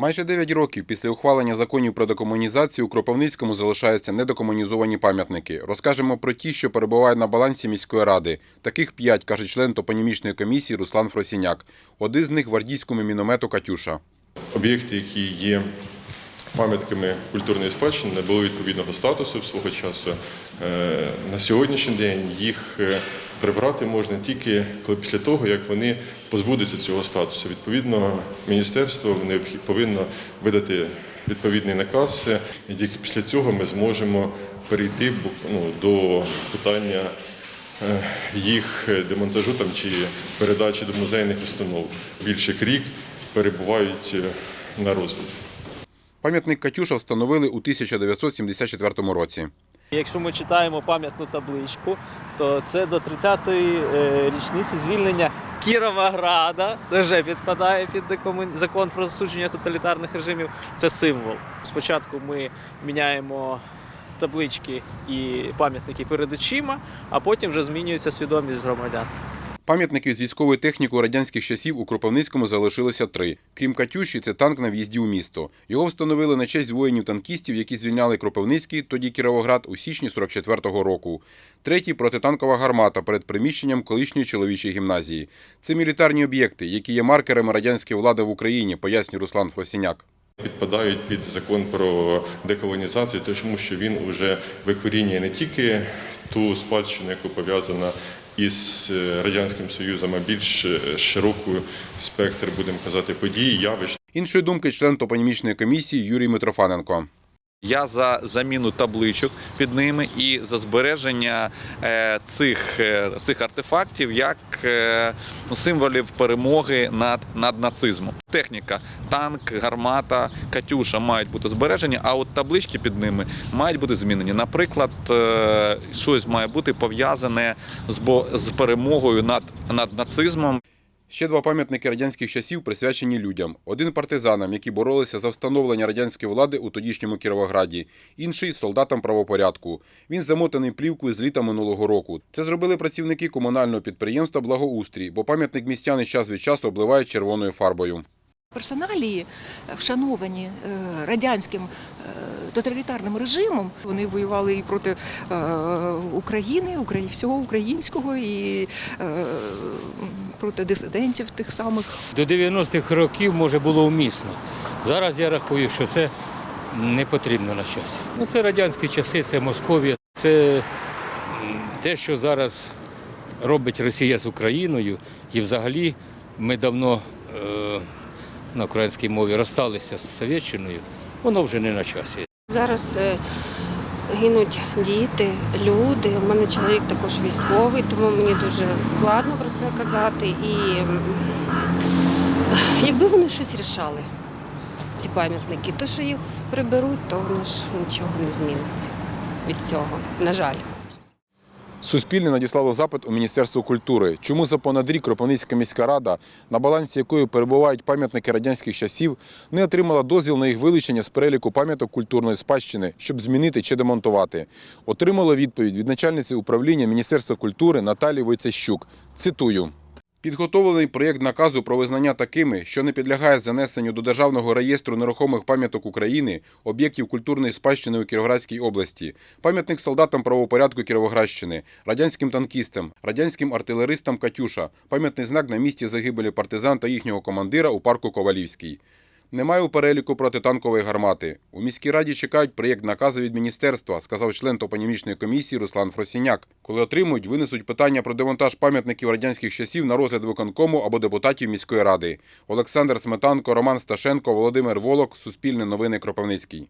Майже 9 років після ухвалення законів про декомунізацію у Кропивницькому залишаються недокомунізовані пам'ятники. Розкажемо про ті, що перебувають на балансі міської ради. Таких п'ять, каже член топонімічної комісії Руслан Фросіняк. Один з них гвардійському міномету Катюша. Об'єкти, які є пам'ятками культурної спадщини, не було відповідного статусу свого часу. Е, На сьогоднішній день їх е, прибрати можна тільки після того, як вони позбудуться цього статусу. Відповідно, міністерство повинно видати відповідний наказ, і тільки після цього ми зможемо перейти ну, до питання е, їх демонтажу там чи передачі до музейних установ. Більше як рік перебувають е, на розвитку. Пам'ятник Катюша встановили у 1974 році. Якщо ми читаємо пам'ятну табличку, то це до 30-ї е, річниці звільнення Кіровограда, вже підпадає під закон про засудження тоталітарних режимів. Це символ. Спочатку ми міняємо таблички і пам'ятники перед очима, а потім вже змінюється свідомість громадян. Пам'ятників з військовою технікою радянських часів у Кропивницькому залишилося три. Крім Катюші, це танк на в'їзді у місто. Його встановили на честь воїнів-танкістів, які звільняли Кропивницький, тоді Кіровоград, у січні 44-го року. Третій протитанкова гармата перед приміщенням колишньої чоловічої гімназії. Це мілітарні об'єкти, які є маркерами радянської влади в Україні, пояснює Руслан Фросіняк. Підпадають під закон про деколонізацію, тому що він вже викорінює не тільки ту спадщину, яку пов'язана із е, радянським союзом, а більш е, широкий спектр, будемо казати, подій, явищ. Іншої думки член топонімічної комісії Юрій Митрофаненко. Я за заміну табличок під ними і за збереження е, цих, е, цих артефактів як е, ну, символів перемоги над, над нацизмом. Техніка, танк, гармата, катюша мають бути збережені, а от таблички під ними мають бути змінені. Наприклад, щось має бути пов'язане з, бо- з перемогою над, над нацизмом. Ще два пам'ятники радянських часів присвячені людям. Один партизанам, які боролися за встановлення радянської влади у тодішньому Кіровограді, інший солдатам правопорядку. Він замотаний плівкою з літа минулого року. Це зробили працівники комунального підприємства Благоустрій, бо пам'ятник містяни час від часу обливають червоною фарбою. Персоналії, е, вшановані е, радянським е, тоталітарним режимом, вони воювали і проти України, всього українського, і проти дисидентів тих самих. До 90-х років може було умісно. Зараз я рахую, що це не потрібно на часі. Ну, це радянські часи, це Московія, це те, що зараз робить Росія з Україною. І взагалі ми давно е, на українській мові розсталися з Совєтщиною, воно вже не на часі. Зараз е, гинуть діти, люди. У мене чоловік також військовий, тому мені дуже складно про це казати. І якби вони щось рішали, ці пам'ятники, то що їх приберуть, то воно ж нічого не зміниться від цього. На жаль. Суспільне надіслало запит у Міністерство культури. Чому за понад рік Кропивницька міська рада, на балансі якої перебувають пам'ятники радянських часів, не отримала дозвіл на їх вилучення з переліку пам'яток культурної спадщини, щоб змінити чи демонтувати? Отримала відповідь від начальниці управління Міністерства культури Наталії Войцещук. Цитую. Підготовлений проєкт наказу про визнання такими, що не підлягає занесенню до Державного реєстру нерухомих пам'яток України, об'єктів культурної спадщини у Кіровоградській області, пам'ятник солдатам правопорядку Кіровоградщини, радянським танкістам, радянським артилеристам Катюша, пам'ятний знак на місці загибелі партизан та їхнього командира у парку Ковалівський. Немає у переліку протитанкової гармати. У міській раді чекають проєкт наказу від міністерства, сказав член топонімічної комісії Руслан Фросіняк. Коли отримують, винесуть питання про демонтаж пам'ятників радянських часів на розгляд виконкому або депутатів міської ради. Олександр Сметанко, Роман Сташенко, Володимир Волок, Суспільне новини Кропивницький.